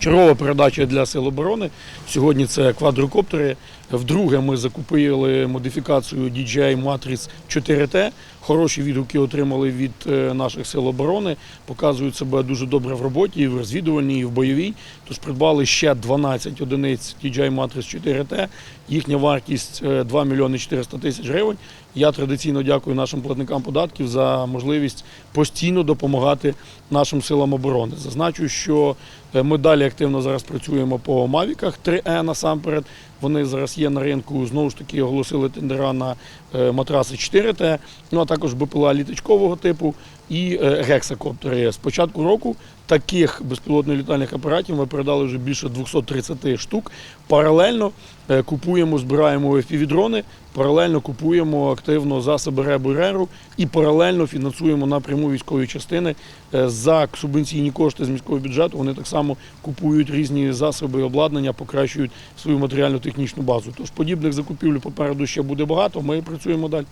Чергова передача для Сил оборони. Сьогодні це квадрокоптери. Вдруге ми закупили модифікацію DJI Matrix 4T. Хороші відгуки отримали від е, наших сил оборони. Показують себе дуже добре в роботі, і в розвідувальній, і в бойовій. Тож придбали ще 12 одиниць DJI Matrix 4T. Їхня вартість е, 2 мільйони 400 тисяч гривень. Я традиційно дякую нашим платникам податків за можливість постійно допомагати нашим силам оборони. Зазначу, що е, ми далі активно зараз працюємо по Мавіках 3E насамперед. Вони зараз є на ринку. Знову ж таки оголосили тендера на е, матраси 4Т, ну а також БПЛА літачкового типу і е, гексакоптери. З початку року таких безпілотно-літальних апаратів ми передали вже більше 230 штук. Паралельно е, купуємо, збираємо FPV-дрони, паралельно купуємо активно засоби РЕБу і і паралельно фінансуємо напряму військові частини Е, за субвенційні кошти з міського бюджету. Вони так само купують різні засоби і обладнання, покращують свою матеріально-технічну базу. Тож подібних закупівлі попереду ще буде багато. Ми працюємо далі.